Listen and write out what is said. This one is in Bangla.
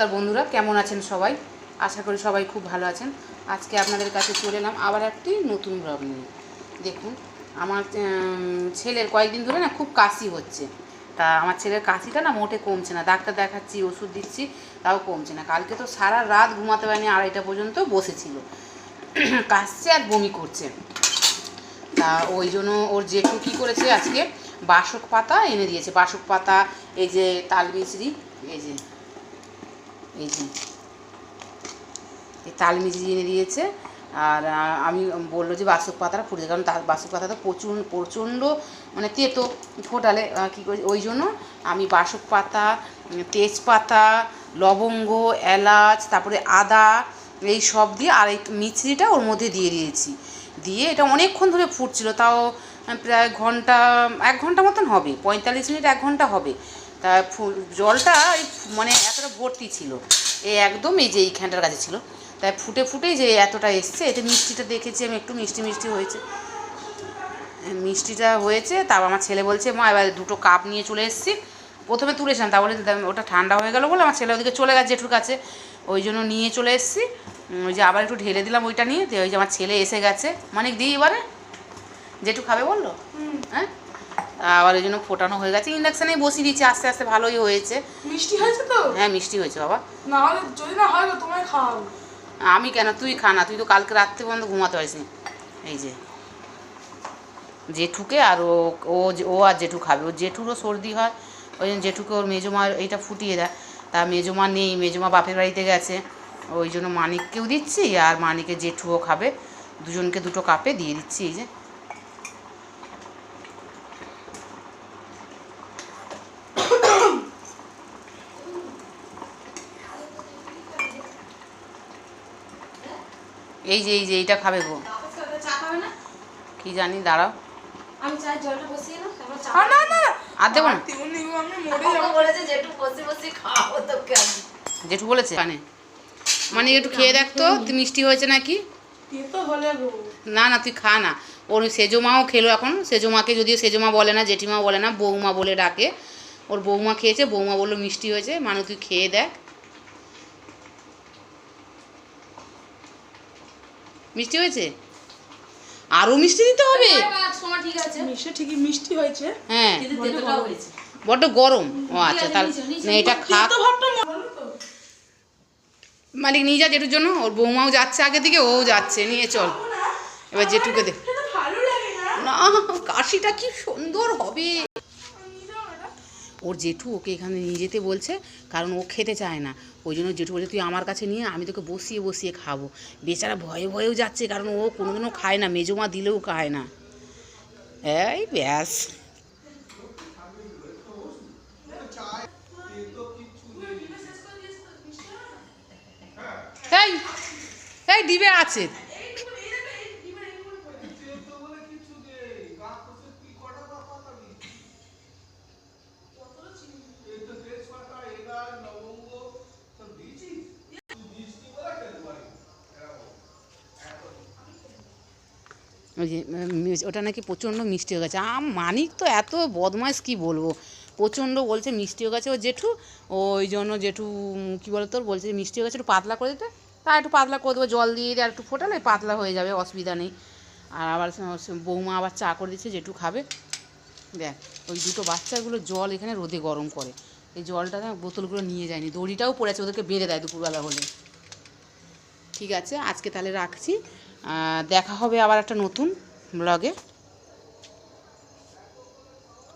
নমস্কার বন্ধুরা, কেমন আছেন সবাই? আশা করি সবাই খুব ভালো আছেন। আজকে আপনাদের কাছে চলে এলাম আবার একটি নতুন ব্লগ নিয়ে। দেখুন, আমার ছেলের কয়েকদিন ধরে না খুব কাশি হচ্ছে। তা আমার ছেলের কাশিটা না মোটে কমছে না। ডাক্তার দেখাচ্ছি, ওষুধ দিচ্ছি, তাও কমছে না। কালকে তো সারা রাত ঘুমাতে পারিনি, আড়াইটা পর্যন্ত বসেছিল। কাশছে আর বমি করছে। তা ওই জন্য ওর জেঠু কী করেছে আজকে? বাসক পাতা এনে দিয়েছে। বাসক পাতা, এই যে তালমিচড়ি এই যে এই যে তালমিচড়ি এনে দিয়েছে। আর আমি বলল যে বাসক পাতাটা ফুটে কারণ তার বাসক পাতাটা প্রচুর, প্রচণ্ড মানে তেতো ফোটালে কী করি, ওই জন্য আমি বাসক পাতা তেজপাতা, লবঙ্গ, এলাচ, তারপরে আদা, এই সব দিয়ে আর এই মিছরিটা ওর মধ্যে দিয়ে দিয়েছি। দিয়ে এটা অনেকক্ষণ ধরে ফুটছিল, তাও প্রায় ঘণ্টা, এক ঘণ্টা মতন হবে, পঁয়তাল্লিশ মিনিট, এক ঘণ্টা হবে। তা ফু- জলটা এই মানে এতটা ভর্তি ছিল। এই একদম এই যে এইখানটার কাছে ছিল। তাই ফুটে ফুটেই যে এতটা এসছে এতে মিষ্টিটা দেখেছি আমি একটু মিষ্টি মিষ্টি হয়েছে। মিষ্টিটা হয়েছে তারপর আমার ছেলে বলছে মা এবার দুটো কাপ নিয়ে চলে এসেছি। প্রথমে তুলেছিলাম তারপরে দা- ওটা ঠান্ডা হয়ে গেল বলে আমার ছেলে ওদিকে চলে গেছে জেঠুর কাছে। ওই জন্য নিয়ে চলে এসেছি। ওই যে আবার একটু ঢেলে দিলাম ওইটা নিয়ে। ওই যে আমার ছেলে এসে গেছে। মানে দিই এবারে? জেঠু খাবে বলল? হ্যাঁ? আবার ওই জন্য ফোটানো হয়ে গেছে। ইন্ডাকশানেই বসিয়ে দিচ্ছি আস্তে আস্তে ভালোই হয়েছে। মিষ্টি হয়েছে তো? হ্যাঁ মিষ্টি হয়েছে বাবা। না হলে যদি না হয় তোমায় খাওয়াবো। আমি কেন? তুই খা না তুই তো কালকে রাত্রে পর্যন্ত ঘুমাতে পারিস নি। এই যে। জেঠুকে আর ও ও ও আর জেঠু খাবে। ও জেঠুরও সর্দি হয় ওই জন্য জেঠুকে ওর মেজমা এইটা ফুটিয়ে দেয়। তা মেজমা নেই মেজমা বাপের বাড়িতে গেছে। ওই জন্য মানিককেও দিচ্ছি আর মানিকের জেঠুও খাবে। দুজনকে দুটো কাপে দিয়ে দিচ্ছি এই যে। এই যে এই যে এইটা খাবে গো চা কি জানি দাঁড়াও। আমি চাই জলটা বসিয়ে নাও তারপর চা আর না না আর দেবো না? তিন দিন আমি মরে বাবা যাব। বলেছে জেঠু কানে মানে? একটু খেয়ে দেখ তো তুই মিষ্টি হয়েছে নাকি? তেতো হলে গো না না তুই খা না। ওর সেজো মাও খেলো এখন। সেজো মাকে যদিও সেজো মা বলে না জেঠিমা বলে না বৌমা বলে ডাকে। ওর বৌমা খেয়েছে বৌমা বলল মিষ্টি হয়েছে। মানে তুই খেয়ে দেখ। মিষ্টি হয়েছে? আরও মিষ্টি দিতে হবে? সময় ঠিক আছে। মিষ্টি ঠিকই মিষ্টি হয়েছে। হ্যাঁ। কিন্তু তেতোটাও হয়েছে। বড্ড গরম। ও আচ্ছা তাহলে এটা খা মালিক নিয়ে যা জেঠুর জন্য। ওর বৌমাও যাচ্ছে আগে দিকে ও যাচ্ছে। নিয়ে চল। এবার জেঠুকে দে। খেতে ভালো লাগে না। না কাশিটা কি সুন্দর হবে। ওর জেঠু ওকে এখানে নিয়ে যেতে বলছে, কারণ ও খেতে চায় না। ওই জন্য জেঠু বলছে, তুই আমার কাছে নিয়ে আমি তোকে বসিয়ে বসিয়ে খাব। বেচারা ভয়ে, ভয়েও যাচ্ছে, কারণ ও কোনোদিনও খায় না মেজমা দিলেও খায় না। এই ব্যাস। এই এই ডিবে আছে। ওটা নাকি প্রচণ্ড মিষ্টি হয়ে গেছে। আম মানিক তো এত বদমাইশ, কি বলব? প্রচণ্ড বলছে মিষ্টি হয়ে গেছে ও জেঠু। ওই জন্য জেঠু কী বলতো ওর, বলছে মিষ্টি হয়ে গেছে, একটু পাতলা করে দিতে। তা একটু পাতলা করে দেবো, জল দিয়ে আর একটু ফোটালে পাতলা হয়ে যাবে, অসুবিধা নেই। আর আবার বৌমা আবার চা করে দিচ্ছে, জেঠু খাবে। দেখ, ওই দুটো বাচ্চাগুলো জল এখানে রোদে গরম করে। এই জলটা না বোতলগুলো নিয়ে যায়নি, দড়িটাও পড়েছে, ওদেরকে বেঁধে দেয় দুপুরবেলা হলে। ঠিক আছে, আজকে তাহলে রাখছি। দেখা হবে আবার একটা নতুন ব্লগে